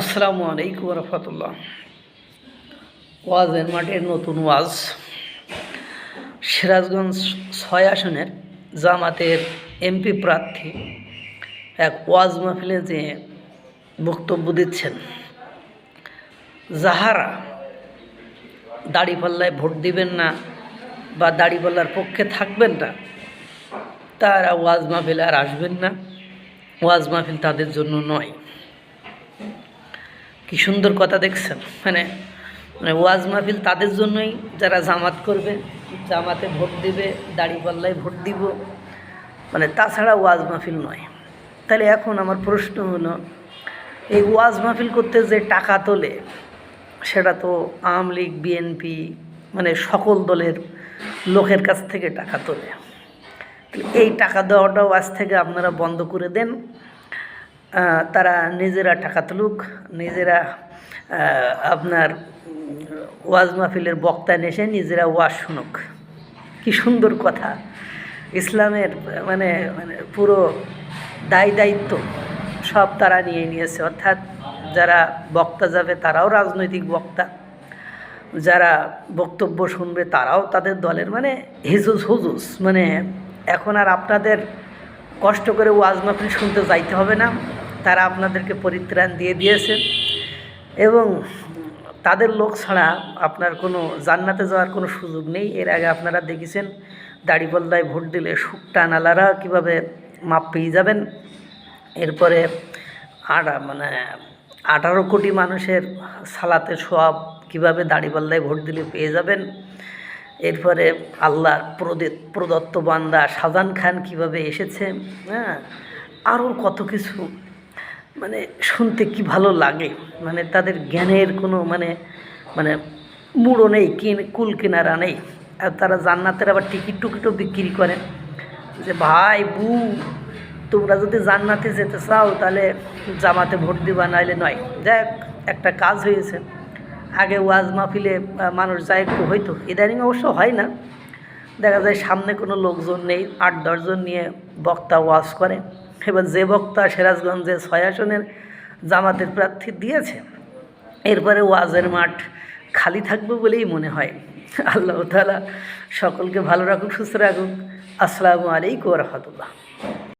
আসসালামু আলাইকুম রহমতুল্লাহ। ওয়াজের মাঠের নতুন ওয়াজ। সিরাজগঞ্জ ছয় আসনের জামাতের এমপি প্রার্থী এক ওয়াজ মাহফিলে যে বক্তব্য দিচ্ছেন, যাহারা দাড়িপাল্লায় ভোট দিবেন না বা দাড়িপাল্লার পক্ষে থাকবেন না, তারা ওয়াজ মাহফিলে আর আসবেন না। ওয়াজ মাহফিল তাদের জন্য নয়। কি সুন্দর কথা দেখছেন? মানে মানে ওয়াজ মাহফিল তাদের জন্যই যারা জামাত করবে, জামাতে ভোট দিবে দাড়িপাল্লায় ভোট দিব। মানে তাছাড়া ওয়াজ মাহফিল নয়। তাহলে এখন আমার প্রশ্ন হলো, এই ওয়াজ মাহফিল করতে যে টাকা তোলে, সেটা তো আওয়ামী লীগ, বিএনপি মানে সকল দলের লোকের কাছ থেকে টাকা তোলে। এই টাকা দেওয়াটাও আজ থেকে আপনারা বন্ধ করে দেন। তারা নিজেরা টাকা তুলুক, নিজেরা আপনার ওয়াজ মাহফিলের বক্তা এসে নিজেরা ওয়াজ শুনুক। কি সুন্দর কথা। ইসলামের মানে মানে পুরো দায় দায়িত্ব সব তারা নিয়ে নিয়েছে। অর্থাৎ যারা বক্তা যাবে তারাও রাজনৈতিক বক্তা। যারা বক্তব্য শুনবে তারাও তাদের দলের মানে হিজুস হুজুস মানে এখন আর আপনাদের কষ্ট করে ওয়াজ মাহফিল শুনতে যাইতে হবে না। তারা আপনাদেরকে পরিত্রাণ দিয়ে দিয়েছে। এবং তাদের লোক ছাড়া আপনার কোনো জান্নাতে যাওয়ার কোনো সুযোগ নেই। এর আগে আপনারা দেখেছেন, দাড়িপাল্লায় ভোট দিলে শুকটা নালারা কীভাবে মাপ পেয়ে যাবেন? এরপরে আর মানে আঠারো কোটি মানুষের সালাতে সব কীভাবে দাড়িপাল্লায় ভোট দিলে পেয়ে যাবেন? এরপরে আল্লাহর প্রদে- প্রদত্ত বান্দা শাহজাহান খান কীভাবে এসেছে? হ্যাঁ আরও কত কিছু মানে শুনতে কি ভালো লাগে? মানে তাদের জ্ঞানের কোনো মানে মানে মুড়ো নেই, কিন, কুল কিনারা নেই। আর তারা জান্নাতের আবার টিকিট টুকিটও বিক্রি করে। যে ভাই বু তোমরা যদি জান্নাতে যেতে চাও, তাহলে জামাতে ভোট দিবা, নাইলে নয়। যাক একটা কাজ হয়েছে। আগে ওয়াজ মাহফিলে মানুষ যায় একটু হয়তো ইদানিং অবশ্য হয় না। দেখা যায় সামনে কোনো লোকজন নেই, আট দশজন নিয়ে বক্তা ওয়াজ করে। এবার যে বক্তা সিরাজগঞ্জে ছয় আসনের জামাতের প্রার্থী দিয়েছে, এরপরে ওয়াজের মাঠ খালি থাকবে বলেই মনে হয়। আল্লাহ তালা সকলকে ভালো রাখুক, সুস্থ রাখুক। আসসালামু আলাইকুম রহমতুল্লাহ।